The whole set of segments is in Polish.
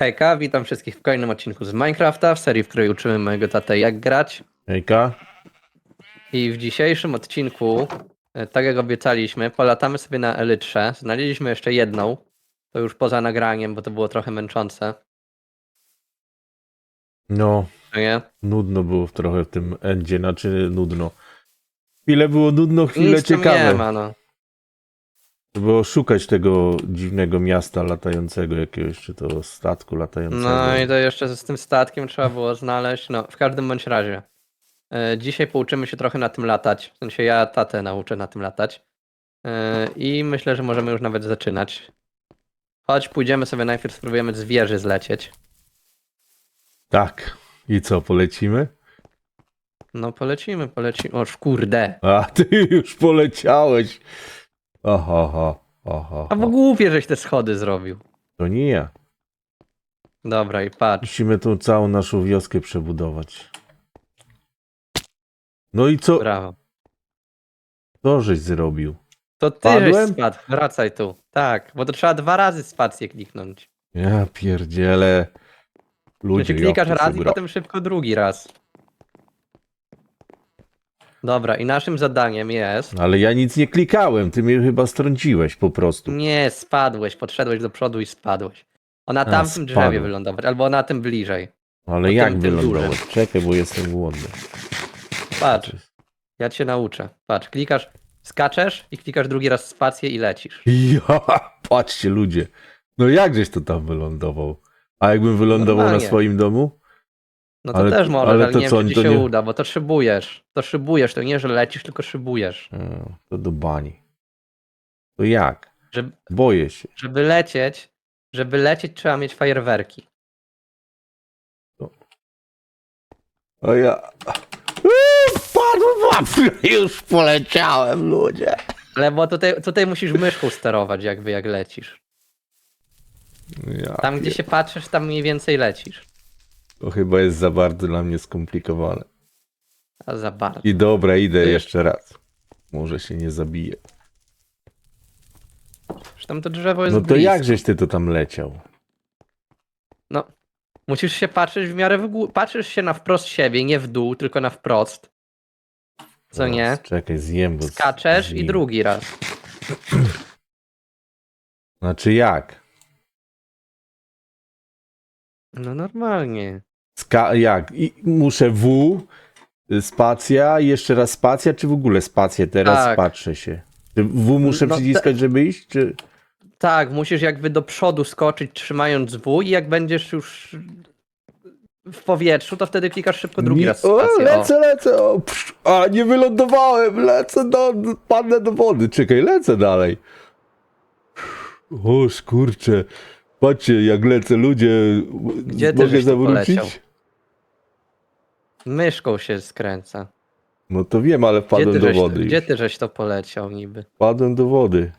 Hejka, witam wszystkich w kolejnym odcinku z Minecrafta, w serii, w której uczymy mojego tatę jak grać. Hejka. I w dzisiejszym odcinku, e, tak jak obiecaliśmy, polatamy sobie na Elytrze. Znaleźliśmy jeszcze jedną, to już poza nagraniem, bo to było trochę męczące. No, no Nie? nudno było trochę w tym endzie, znaczy nudno. Chwilę było nudno, chwilę Nic tam ciekawe. nie ma, no. Było szukać tego dziwnego miasta latającego, jakiegoś, czy to statku latającego. No i to jeszcze z tym statkiem trzeba było znaleźć. No, w każdym bądź razie. e, Dzisiaj pouczymy się trochę na tym latać. W sensie ja tatę nauczę na tym latać. E, I myślę, że możemy już nawet zaczynać. Chodź, pójdziemy sobie najpierw, spróbujemy z wieży zlecieć. Tak. I co, polecimy? No polecimy, polecimy. O kurde. A, ty już poleciałeś. Oho, oho, oho. A w głupie, żeś te schody zrobił. To nie ja. Dobra, i patrz. Musimy tą całą naszą wioskę przebudować. No i co, Brawo. co żeś zrobił? To ty żeś Padłem? spadł. Wracaj tu. Tak, bo to trzeba dwa razy spację kliknąć. Ja pierdzielę. Ludzie, Znaczy klikasz raz i potem szybko drugi raz. Dobra, i naszym zadaniem jest. Ale ja nic nie klikałem, ty mnie chyba strąciłeś po prostu. Nie, spadłeś, podszedłeś do przodu i spadłeś. O na tamtym drzewie wylądować, albo na tym bliżej. Ale jak tym wylądować? dużym. Czekaj, bo jestem głodny. Patrz, ja cię nauczę. Patrz, klikasz, skaczesz i klikasz drugi raz spację i lecisz. Ja, patrzcie ludzie. No jakżeś to tam wylądował? A jakbym wylądował Normalnie. na swoim domu? No to Ale- też możesz, ale ale, to nie co, wiem, czy ci to się nie- uda, bo to szybujesz. To szybujesz, to nie, że lecisz, tylko szybujesz. E, To do bani. To jak? Żeby, Boję się. żeby lecieć, żeby lecieć trzeba mieć fajerwerki. A ja... Uuu, Wpadłem w Już poleciałem, ludzie. Ale bo tutaj, tutaj musisz myszką sterować jakby jak lecisz. Ja, Tam gdzie się patrzysz, tam mniej więcej lecisz. To chyba jest za bardzo dla mnie skomplikowane. A za bardzo. I dobra, idę jeszcze raz. Może się nie zabiję. Tam to drzewo jest No to blisko. jak żeś ty to tam leciał? Musisz się patrzeć w miarę w górę. Patrzysz się na wprost siebie, nie w dół, tylko na wprost. Co nie? Czekaj, zjem, bo... Skaczesz i zjem. drugi raz. Znaczy jak? No normalnie. Ska jak? I muszę W, spacja, jeszcze raz spacja, czy w ogóle spację? Teraz Tak. patrzę się. Czy W muszę No te- przyciskać, żeby iść, czy... Tak, musisz jakby do przodu skoczyć trzymając W i jak będziesz już w powietrzu, to wtedy klikasz szybko drugi Nie- raz O, spację. O. lecę, lecę, o, psz, a nie wylądowałem, lecę, do, padnę do wody, czekaj, lecę dalej. O, kurczę, patrzcie, jak lecę, ludzie, Gdzie ty mogę żeś tu zawrócić? poleciał? Myszką się skręca. No to wiem, ale Gdzie wpadłem ty, do żeś, wody gdzie ty żeś to poleciał niby? Wpadłem do wody.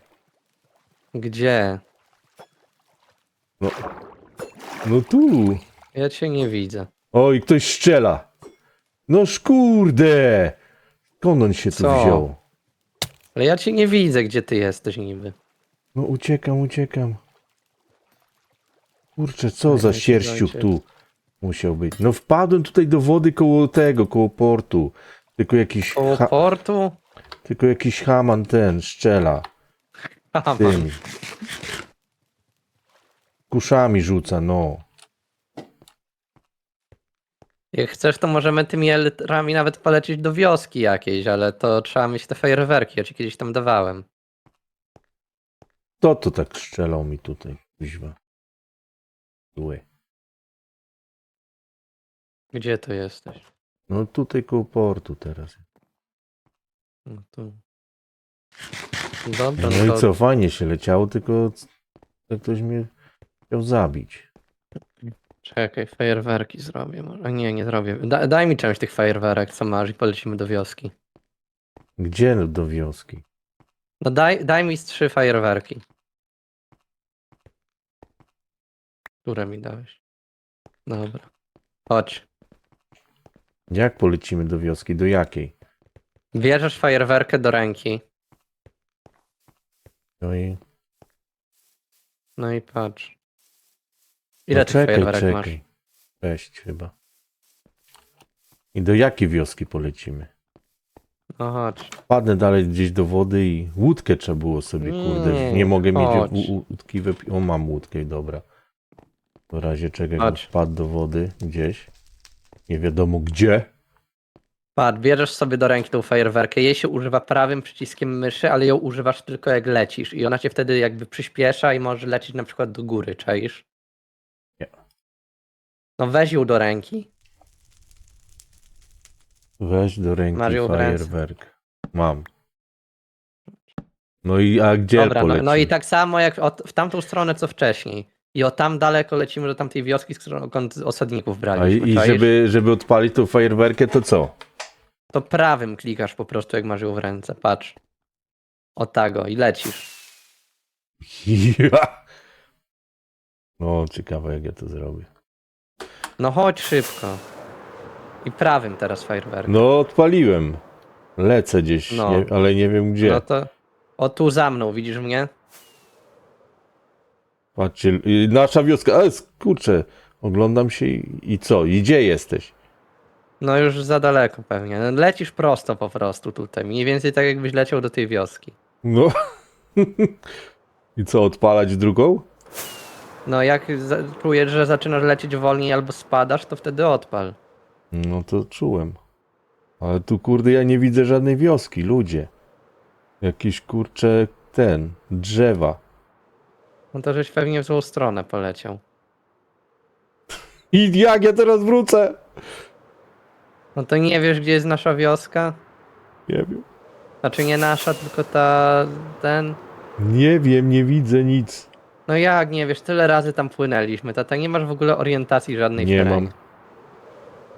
Gdzie? No, no tu. Ja cię nie widzę. Oj, ktoś strzela. No szkurde! Skąd on się tu Co? wziął? Ale ja cię nie widzę, gdzie ty jesteś niby. No uciekam, uciekam. Kurczę, co za sierściuch dajcie. tu musiał być. No wpadłem tutaj do wody koło tego, koło portu. Tylko jakiś, Koło ha, portu? tylko jakiś haman ten strzela Haha, tymi. Kuszami rzuca, no. Jak chcesz, to możemy tymi elytrami nawet polecieć do wioski jakiejś, ale to trzeba mieć te fajerwerki, ja ci kiedyś tam dawałem. Kto to tak strzelał mi tutaj? Kuźwa. Zły. Gdzie to jesteś? No tutaj koło portu teraz. No tu. Dobra, No no i co, fajnie się leciało, tylko c- ktoś mnie chciał zabić. czekaj, fajerwerki zrobię może. Nie, nie zrobię. Da, daj mi część tych fajerwerek, co masz i polecimy do wioski. Gdzie do wioski? No daj, daj mi z trzy fajerwerki. Które mi dałeś? Dobra. Chodź. Jak polecimy do wioski? Do jakiej? Bierzesz fajerwerkę do ręki. No i No i patrz. Ile no tych czekaj, fajerwerek masz? czekaj. Sześć chyba. I do jakiej wioski polecimy? No chodź. Padnę dalej gdzieś do wody i łódkę trzeba było sobie, kurde. Nie, Nie mogę chodź. mieć łó- łódki. O, mam łódkę, dobra. W razie czego jakbym Chodź. wpadł do wody gdzieś. Nie wiadomo gdzie. Patrz, bierzesz sobie do ręki tą fajerwerkę, jej się używa prawym przyciskiem myszy, ale ją używasz tylko jak lecisz i ona cię wtedy jakby przyspiesza i może lecieć na przykład do góry, czaisz? Nie. No weź ją do ręki. Weź do ręki Mario w ręce. fajerwerk. Mam. No i a gdzie Dobra, no, no i tak samo jak od, w tamtą stronę co wcześniej. I o tam daleko lecimy do tamtej wioski, skąd osadników A braliśmy, i, i czaisz? żeby, żeby odpalić tą fajerwerkę, to co? To prawym klikasz po prostu jak masz ją w ręce, patrz. O tago i lecisz. Ja. No, ciekawe jak ja to zrobię. No chodź szybko. I prawym teraz fajerwerkę. No, odpaliłem. Lecę gdzieś, No. nie, ale nie wiem gdzie. No to o tu za mną, widzisz mnie? Patrzcie, y, nasza wioska. Ale kurczę, oglądam się i, i co? I gdzie jesteś? No już za daleko pewnie. No, lecisz prosto po prostu tutaj. Mniej więcej tak jakbyś leciał do tej wioski. No. I co, odpalać drugą? No jak za- czujesz, że zaczynasz lecieć wolniej albo spadasz, to wtedy odpal. No to czułem. Ale tu kurde ja nie widzę żadnej wioski, ludzie. Jakiś kurcze ten, drzewa. No to żeś pewnie w złą stronę poleciał. I jak ja teraz wrócę? No to nie wiesz, gdzie jest nasza wioska? Nie wiem. Znaczy nie nasza, tylko ta, ten... Nie wiem, nie widzę nic. No jak nie wiesz, tyle razy tam płynęliśmy, tata, nie masz w ogóle orientacji żadnej w Nie terenie. mam.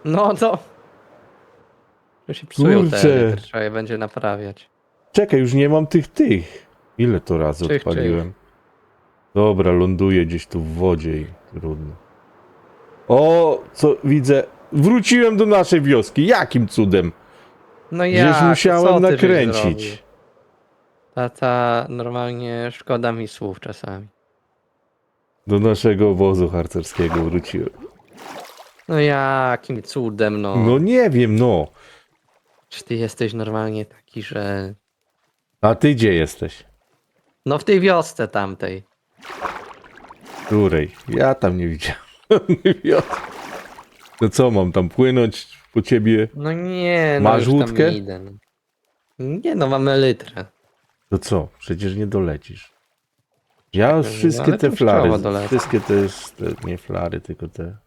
No to... To się psują Kurczę. te elity, trzeba je będzie naprawiać. Czekaj, już nie mam tych tych. Ile to razy Czyich, odpaliłem? Dobra, ląduję gdzieś tu w wodzie i trudno. O, co widzę. Wróciłem do naszej wioski. Jakim cudem? No Gdzieś jak? musiałem nakręcić. Tata, normalnie szkoda mi słów czasami. Do naszego obozu harcerskiego wróciłem. No jakim cudem, no. No nie wiem, no. Czy ty jesteś normalnie taki, że... A ty gdzie jesteś? No w tej wiosce tamtej. Której? Ja tam nie widziałem. To co, mam tam płynąć po ciebie? No nie, no Masz już łódkę? tam idę. no. Nie no, mamy litrę. To co? Przecież nie dolecisz. Ja już no, wszystkie ale te to flary, dolecieć. wszystkie te, te, nie flary, tylko te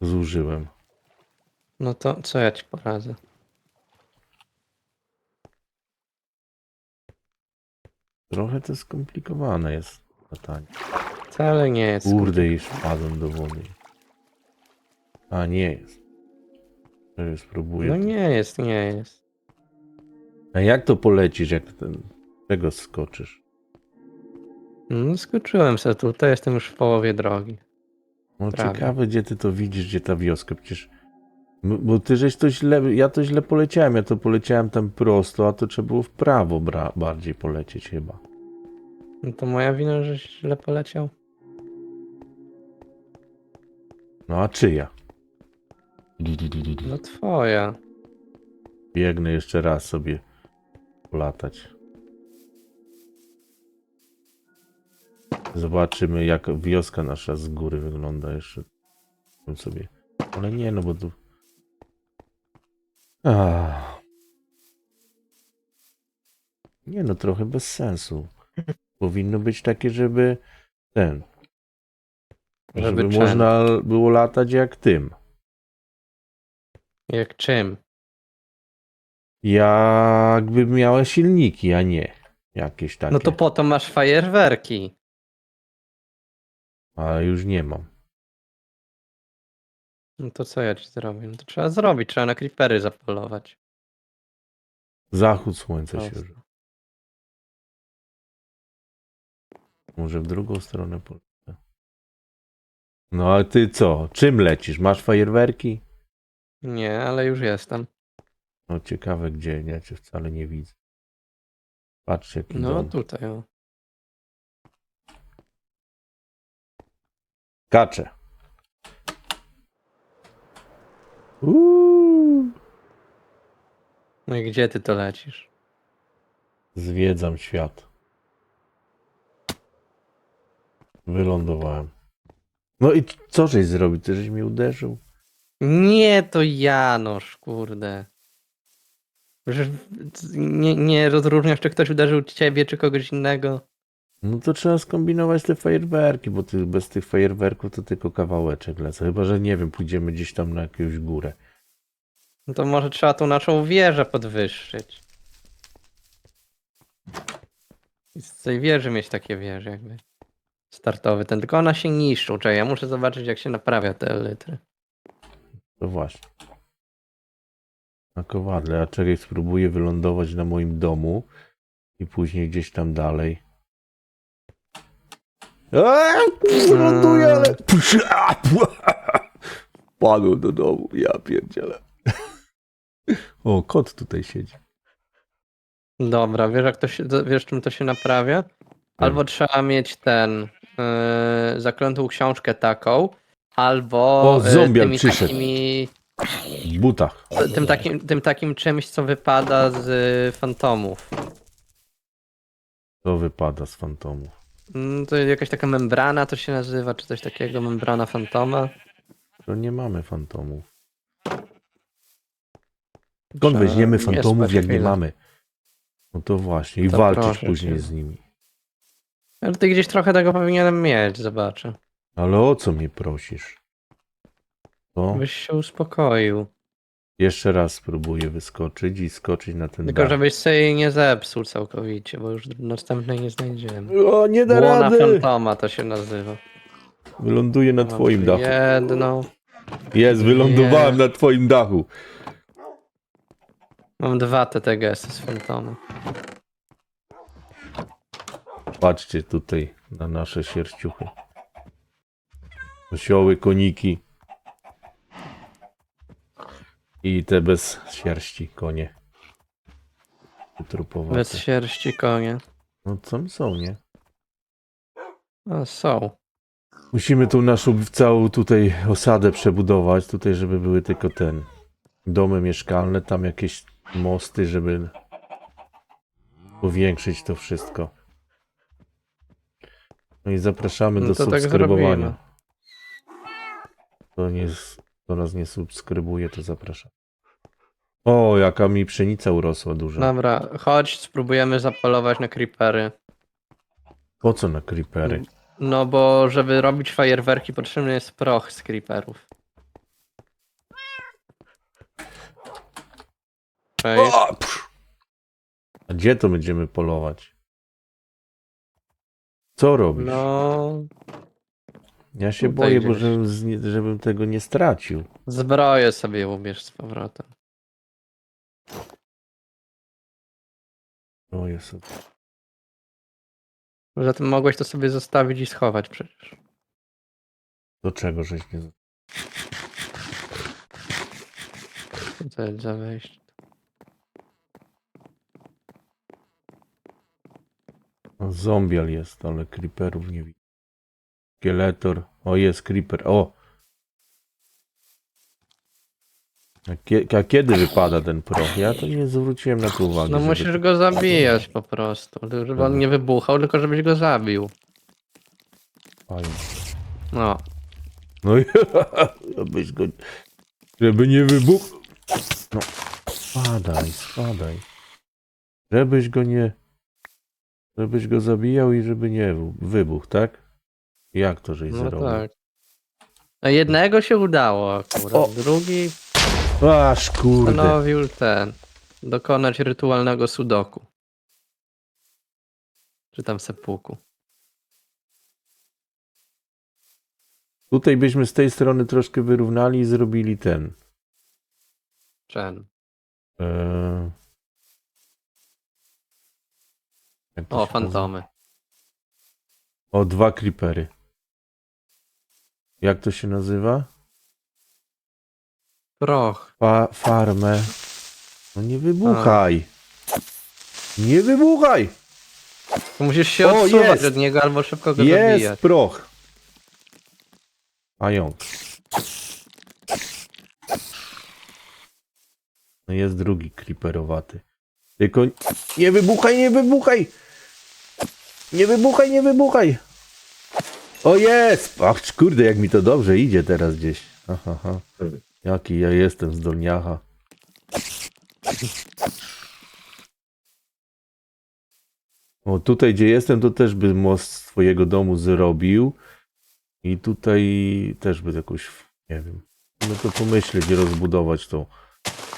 zużyłem. No to co ja ci poradzę? Trochę to skomplikowane jest latanie. Wcale nie jest. Kurde, już wpadłem do wody. A, nie jest. To już spróbuję. No nie jest, nie jest. A jak to polecisz, jak ten, tego skoczysz? No skoczyłem sobie tutaj, jestem już w połowie drogi. No Prawie. ciekawe, gdzie ty to widzisz, gdzie ta wioska, przecież... Bo- ty żeś to źle, ja to źle poleciałem, ja to poleciałem tam prosto, a to trzeba było w prawo bardziej polecieć chyba. No to moja wina, że źle poleciał? No a czyja? No twoja. Biegnę jeszcze raz sobie polatać. Zobaczymy, jak wioska nasza z góry wygląda jeszcze. Sobie. Ale nie, no bo tu. Ach. Nie, no trochę bez sensu. Powinno być takie, żeby ten. Żeby Żeby, czym? można było latać jak tym. Jak czym? Jakby miała silniki, a nie jakieś takie. No to po to masz fajerwerki. A już nie mam. No to co ja ci zrobię? No to trzeba zrobić, trzeba na creepery zapolować. Zachód słońca się już. Może w drugą stronę polecę. No a ty co? Czym lecisz? Masz fajerwerki? Nie, ale już jestem. No ciekawe gdzie, ja cię wcale nie widzę. Patrz jaki No dom. tutaj, o. Kacze. Uuu. No i gdzie ty to lecisz? Zwiedzam świat. Wylądowałem. No i co żeś zrobił? Ty żeś mnie uderzył? Nie, to Janosz, kurde. Że nie, nie rozróżniasz, czy ktoś uderzył ciebie, czy kogoś innego. No to trzeba skombinować te fajerwerki, bo ty, bez tych fajerwerków to tylko kawałeczek lecę. Chyba, że nie wiem, pójdziemy gdzieś tam na jakąś górę. No to może trzeba tą naszą wieżę podwyższyć. I z tej wieży mieć takie wieże jakby. Startowy ten, tylko ona się niszczą. Czekaj, ja muszę zobaczyć jak się naprawia te elitry. To właśnie. Na kowadle. A czekaj, spróbuję wylądować na moim domu i później gdzieś tam dalej. Eee, Ląduję, ale... Padł do domu, ja pierdzielę. O, kot tutaj siedzi. Dobra, wiesz jak to się, wiesz czym to się naprawia? Albo trzeba mieć ten yy, zaklętą książkę taką, albo O, yy, zombiak tymi przyszedł. takimi, W butach. tym takim, tym takim czymś, co wypada z y, fantomów. To wypada z fantomów. Mm, To jakaś taka membrana to się nazywa, czy coś takiego, membrana fantoma. To nie mamy fantomów. Skąd Trzeba- weźmiemy fantomów, patrz jak nie chwilę. mamy? No to właśnie. I To walczyć proszę później cię. z nimi. Ale ty gdzieś trochę tego powinienem mieć, zobaczę. Ale o co mnie prosisz? Byś się uspokoił. jeszcze raz spróbuję wyskoczyć i skoczyć na ten Tylko dach. żebyś sobie jej nie zepsuł całkowicie, bo już następnej nie znajdziemy. O, nie da Błona rady! fantoma to się nazywa. Wyląduję na Mam twoim tu dachu. Jedną. Jest, wylądowałem na twoim dachu. Mam dwa TTGS z fantoma. Patrzcie tutaj na nasze sierściuchy. Osioły, koniki. I te bez sierści, konie. Trupowate. Bez sierści konie. No co są, nie? A są. Musimy tą naszą całą tutaj osadę przebudować, tutaj żeby były tylko ten domy mieszkalne, tam jakieś mosty, żeby powiększyć to wszystko. No i zapraszamy No do to tak subskrybowania. zrobimy. Kto, nie, kto nas nie subskrybuje, to zapraszam. O, jaka mi pszenica urosła duża. Dobra, chodź, spróbujemy zapolować na creepery. Po co na creepery? No bo żeby robić fajerwerki potrzebny jest proch z creeperów. Cześć. Psz. A gdzie to będziemy polować? Co robisz? No, Ja się Tutaj boję, bo gdzieś. żebym, żebym tego nie stracił. zbroję sobie ubierz z powrotem. O jest. Poza tym mogłeś to sobie zostawić i schować przecież. Do czego żeś nie. Co to jest za wejście? Zombial jest, ale creeperów nie widzę. Skeletor. O, jest creeper. O! A, kie, a kiedy wypada ten proch? Ja to nie zwróciłem na to uwagi. No żeby- musisz go zabijać po prostu, żeby on nie wybuchał, tylko żebyś go zabił. Fajnie. No, No i żebyś go... Żeby nie wybuchł. No, spadaj, spadaj. Żebyś go nie... Żebyś go zabijał i żeby nie wybuchł, tak? Jak to żeś no zrobił? tak. A jednego się udało akurat, O! drugi Aż kurde. postanowił ten, dokonać rytualnego sudoku. Czy tam sepuku. Tutaj byśmy z tej strony troszkę wyrównali i zrobili ten. Czem? Eee... jak to O, się fantomy. nazywa? O, dwa creepery. Jak to się nazywa? Proch. Fa farmę. No nie wybuchaj. Nie wybuchaj! To musisz się O, odsuwać jest! od niego albo szybko go Jest zabijać. proch. Pająk. No jest drugi creeperowaty. Tylko nie wybuchaj, nie wybuchaj! Nie wybuchaj, nie wybuchaj! O jest! Ach, kurde, jak mi to dobrze idzie teraz gdzieś. Aha, aha. Jaki ja jestem zdolniacha. O, tutaj gdzie jestem, to też by most swojego domu zrobił. I tutaj też by jakoś, nie wiem, no to pomyśleć, rozbudować tą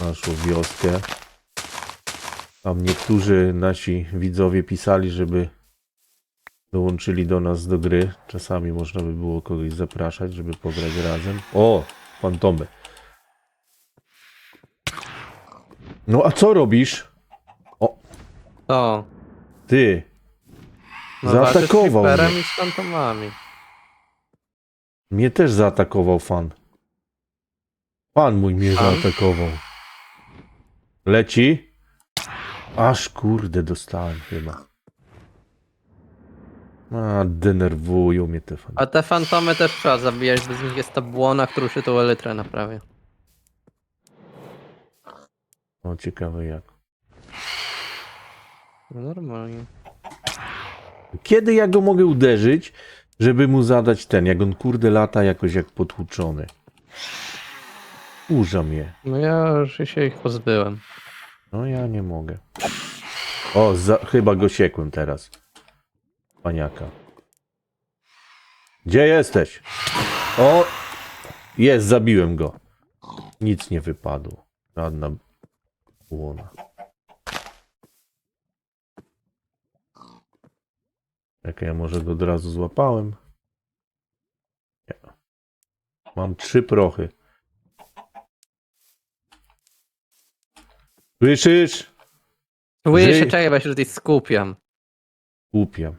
naszą wioskę. Tam niektórzy nasi widzowie pisali, żeby dołączyli do nas do gry. Czasami można by było kogoś zapraszać, żeby pograć razem. O, fantomy. No a co robisz? To. Ty, No, Zaatakował walczysz z mnie. I z fantomami. mnie też zaatakował fan. Pan mój mnie Fan? zaatakował. Leci? Aż kurde dostałem chyba. A, denerwują mnie te fan. A te fantomy też trzeba zabijać, bo z nich jest ta błona, którą się tą elytrę naprawia. O, ciekawe jak. No normalnie. Kiedy ja go mogę uderzyć, żeby mu zadać ten, jak on kurde lata jakoś jak potłuczony. Kurza mnie. No ja już się ich pozbyłem. No ja nie mogę. O, za, chyba go siekłem teraz. Paniaka. Gdzie jesteś? O! Jest, zabiłem go. Nic nie wypadło. Żadna błona. Jak ja może go od razu złapałem? Nie. Mam trzy prochy. Słyszysz? Słyszę, Żyj- czekaj, bo ja się tutaj skupiam. Skupiam.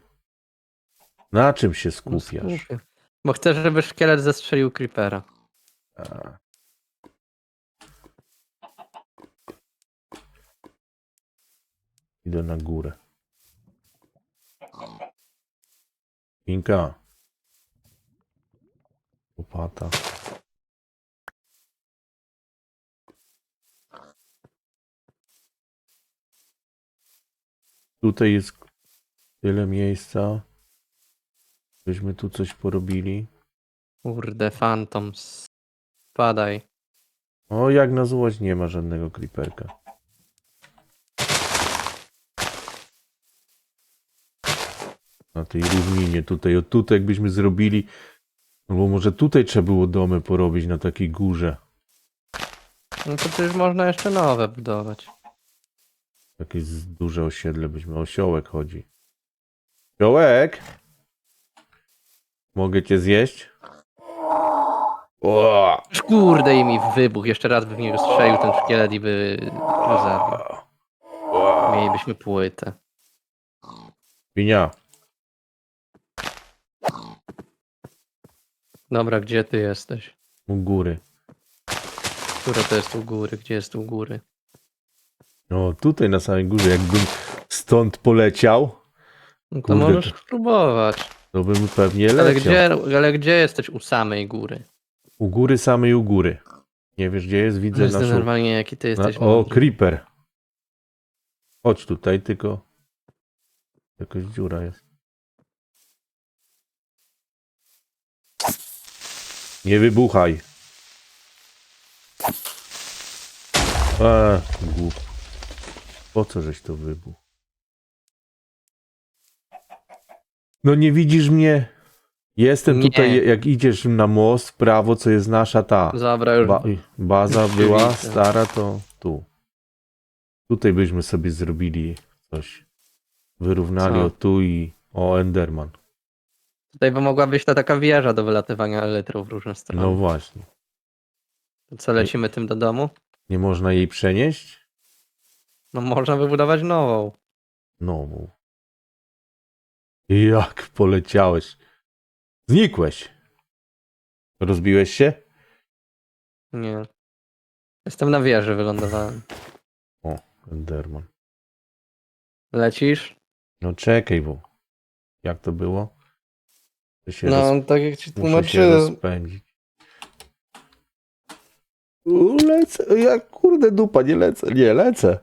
Na czym się No, skupiasz? skupiam. Bo chcę, żeby szkielet zestrzelił creepera. A. Idę na górę. Inka. Łopata. Tutaj jest tyle miejsca. Byśmy tu coś porobili. Kurde, fantom. Spadaj. O, jak na złość nie ma żadnego creeperka. Na tej równinie tutaj, o tutaj jakbyśmy zrobili, albo może tutaj trzeba było domy porobić na takiej górze. No to przecież można jeszcze nowe budować. Takie z- duże osiedle byśmy, osiołek chodzi. Osiołek! Mogę cię zjeść? O! Kurde i mi wybuch. Jeszcze raz by w niego strzelił ten szkielet i by go zabił. Mielibyśmy płytę. Winia, Dobra, gdzie ty jesteś? u góry. Która to jest u góry? Gdzie jest u góry? No tutaj na samej górze, jakbym stąd poleciał, No to Kurde, możesz spróbować. to bym pewnie Ale leciał. gdzie, ale gdzie jesteś u samej góry? U góry samej u góry. Nie wiesz gdzie jest? Widzę Jestem naszą... normalnie jaki ty Na... jesteś. O, mądry. creeper. Chodź tutaj, tylko... Jakaś dziura jest. Nie wybuchaj. A, głup. Po co żeś to wybuch? No nie widzisz mnie? Jestem Nie. tutaj, jak idziesz na most w prawo, co jest nasza ta. Dobra, już. Ba baza była widzę. stara, to tu. Tutaj byśmy sobie zrobili coś. Wyrównali Co? o tu i o Enderman. Tutaj by mogła być ta taka wieża do wylatywania elytrą w różne strony. No właśnie. To co, lecimy tym do domu? Nie można jej przenieść? No można wybudować nową. Nową. Jak poleciałeś? Znikłeś. Rozbiłeś się? Nie. Jestem na wieży, wylądowałem. Enderman. Lecisz? No czekaj, bo jak to było? Muszę się, No, roz... tak jak ci Muszę się tłumaczyłem. rozpędzić. U, Lecę, ja kurde dupa, nie lecę, nie lecę.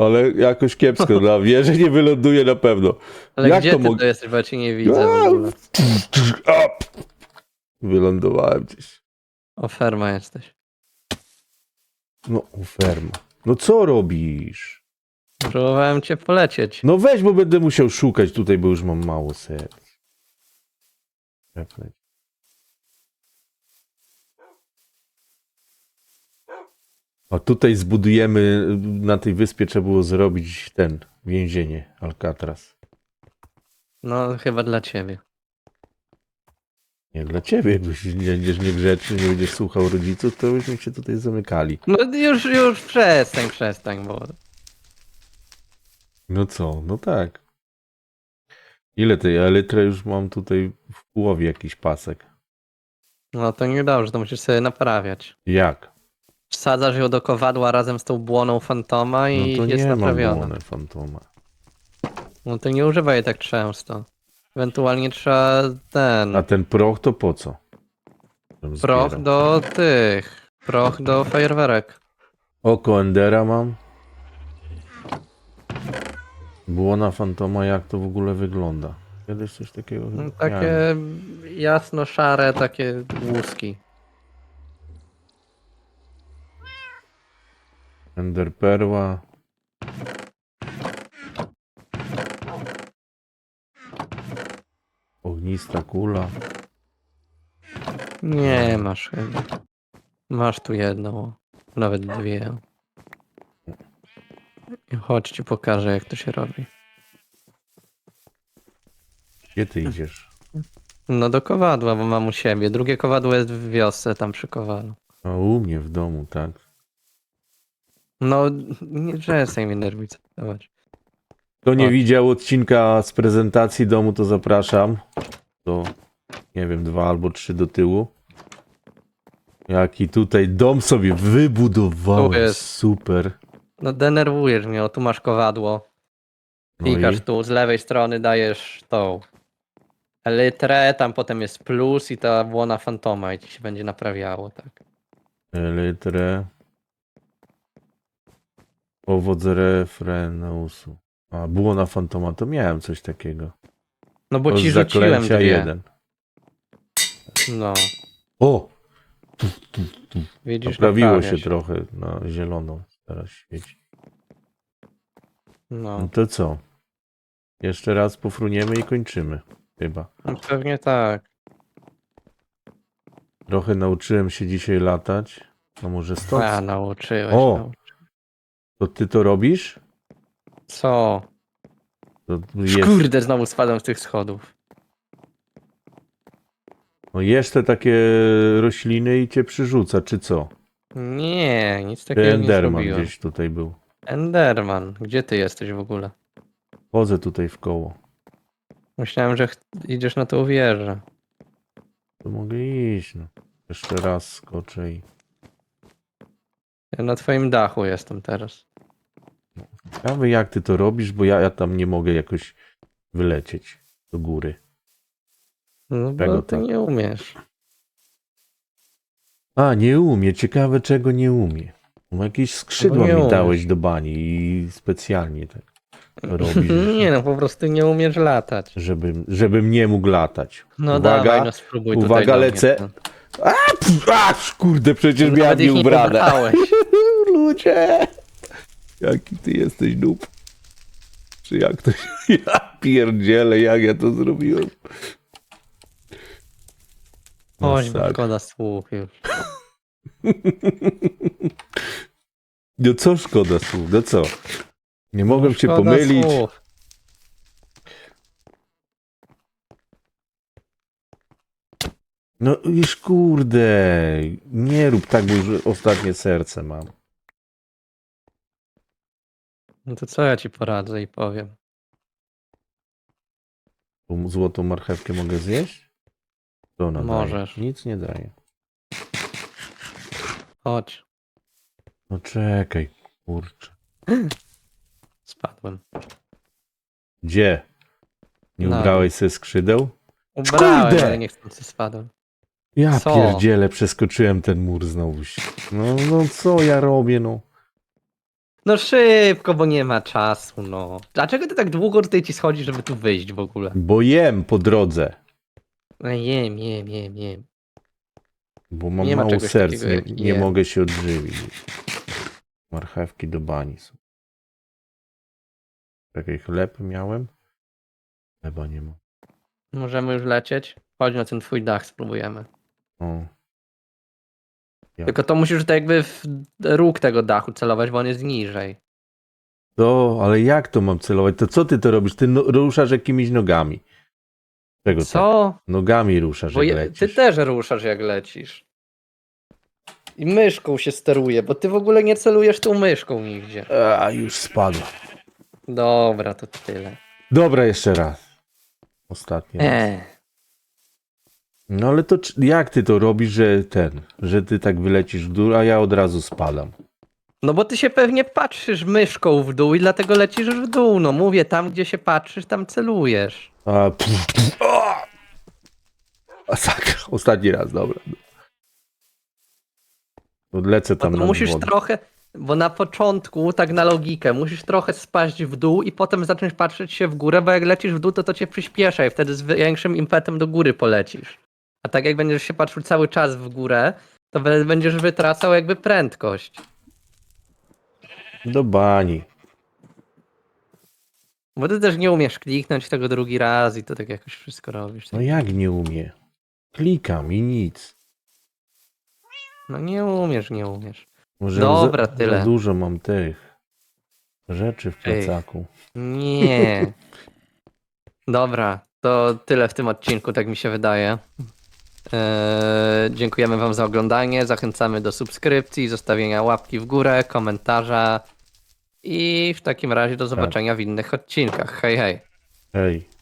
Ale jakoś kiepsko, na wieży nie wyląduję na pewno. Ale Jak gdzie to ty mogę- to jesteś, bo ja cię nie widzę w A, ogóle. a, Wylądowałem gdzieś. O, ferma jesteś. No, ferma. No co robisz? Próbowałem cię polecieć. No weź, bo będę musiał szukać tutaj, bo już mam mało serc. A tutaj zbudujemy, na tej wyspie trzeba było zrobić ten, więzienie, Alcatraz. No, chyba dla ciebie. Nie dla ciebie, jakbyś nie będziesz niegrzeczny, nie będziesz słuchał rodziców, to byśmy cię tutaj zamykali. No już, już przestań, przestań, bo... No co, no tak. Ile tej elytry już mam tutaj w połowie jakiś pasek? No to niedobrze, to musisz sobie naprawiać. Jak? Wsadzasz ją do kowadła razem z tą błoną fantoma No i to jest nie ma naprawiona. błony fantoma. No to nie używaj jej tak często. Ewentualnie trzeba ten... A ten proch to po co? Żebym Proch zbierał. do tych. Proch do fajerwerek. Oko Endera mam. Błona fantoma, jak to w ogóle wygląda? Kiedyś coś takiego chyba No, miałem. Takie jasno-szare, takie łuski. Ender perła. Ognista kula. Nie masz chyba. Masz tu jedną, nawet dwie. Chodź ci pokażę jak to się robi. Gdzie ty idziesz? No do kowadła, bo mam u siebie. Drugie kowadło jest w wiosce, tam przy kowadle. A u mnie w domu, tak. No, nie przestań mnie nerwicować. Kto nie widział odcinka z prezentacji domu, to zapraszam. To nie wiem, dwa albo trzy do tyłu. Jaki tutaj dom sobie wybudowałem. Tu jest. Super. No denerwujesz mnie, o tu masz kowadło. No i Klikasz tu, z lewej strony dajesz tą litrę, tam potem jest plus i ta błona fantoma i ci się będzie naprawiało, tak. litrę. Owoc refrenusu. A, było na fantoma, to miałem coś takiego. No bo ci rzuciłem dwie. jeden. No, O! widzisz, Poprawiło naprawia się trochę na zielono. Teraz świeci. No No, to co? Jeszcze raz pofruniemy i kończymy. Chyba. no pewnie tak. Trochę nauczyłem się dzisiaj latać. A może stąd? A, nauczyłeś. O! nau- To ty to robisz? Co? To Kurde, znowu spadłem z tych schodów. no jesz te takie rośliny i cię przyrzuca, czy co? Nie, nic Ty takiego nie Enderman zrobiłem. gdzieś tutaj był. Enderman, gdzie ty jesteś w ogóle? Chodzę tutaj w koło. Myślałem, że ch- idziesz na tą wieżę. To mogę iść, no. Jeszcze raz skoczę i... Ja na twoim dachu jestem teraz. Ciekawe jak ty to robisz, bo ja, ja tam nie mogę jakoś wylecieć do góry. No bo Czego ty tak? nie umiesz. A, nie umie. Ciekawe czego nie umie. No, jakieś skrzydła nie mi umiesz. dałeś do bani i specjalnie tak robisz, nie no, po prostu nie umiesz latać. żebym, żebym nie mógł latać. No Uwaga, dawaj, no spróbuj uwaga, tutaj do mnie, lecę. no. Pff, Aż, kurde, przecież Nawet miałem ich nie dobrałeś. Ludzie! Jaki ty jesteś noob. Czy jak to się... Ja pierdzielę, jak ja to zrobiłem. Bo Masakra. szkoda słów już. No co szkoda słów, no co? Nie mogłem cię Szkoda pomylić. słów. No już kurde, nie rób tak, bo już ostatnie serce mam. No to co ja ci poradzę i powiem? Tą złotą marchewkę mogę zjeść? To ona daje? Możesz. Nic nie daje. Chodź, No czekaj, kurczę. spadłem. Gdzie? Nie Na ubrałeś sobie skrzydeł? Ubrałem, Kurde! ale niechcący spadłem. Ja Co? pierdzielę, przeskoczyłem ten mur znowu. No, no co ja robię, no. No szybko, bo nie ma czasu, no. Dlaczego ty tak długo tutaj ci schodzi, żeby tu wyjść w ogóle? Bo jem po drodze. No jem, jem, jem, jem. Bo mam Nie ma mało czegoś serc, takiego nie, jak nie jem. mogę się odżywić. Marchewki do bani są. Czekaj, chleb miałem? Chleba nie ma. Możemy już lecieć? Chodź na ten twój dach, spróbujemy. O? Tylko to musisz tak jakby w róg tego dachu celować, bo on jest niżej. to, ale jak to mam celować? To co ty to robisz? Ty no, ruszasz jakimiś nogami. Czego tak? Co? Nogami ruszasz, Bo jak je, lecisz. ty też ruszasz jak lecisz. I myszką się steruje, bo ty w ogóle nie celujesz tą myszką nigdzie. A, już spadła. Dobra, to tyle. Dobra, jeszcze raz. Ostatni raz. No ale to jak ty to robisz, że ten, że ty tak wylecisz w dół, a ja od razu spadam? No bo ty się pewnie patrzysz myszką w dół i dlatego lecisz w dół. No mówię, tam gdzie się patrzysz, tam celujesz. A, pff, pff, o! Masakra. Ostatni raz, dobra. Odlecę No tam to na musisz wodę. trochę, bo na początku, tak na logikę, musisz trochę spaść w dół i potem zacząć patrzeć się w górę, bo jak lecisz w dół, to to cię przyspiesza i wtedy z większym impetem do góry polecisz. A tak jak będziesz się patrzył cały czas w górę, to be- będziesz wytracał jakby prędkość. Do bani. Bo ty też nie umiesz kliknąć tego drugi raz i to tak jakoś wszystko robisz. No jak nie umie? Klikam i nic. No nie umiesz, nie umiesz. Może Dobra, za, tyle. Za dużo mam tych rzeczy w Ej. plecaku. Nie. Dobra, to tyle w tym odcinku, tak mi się wydaje. Eee, dziękujemy Wam za oglądanie. Zachęcamy do subskrypcji, zostawienia łapki w górę, komentarza. I w takim razie do zobaczenia w innych odcinkach. Hej, hej. Hej.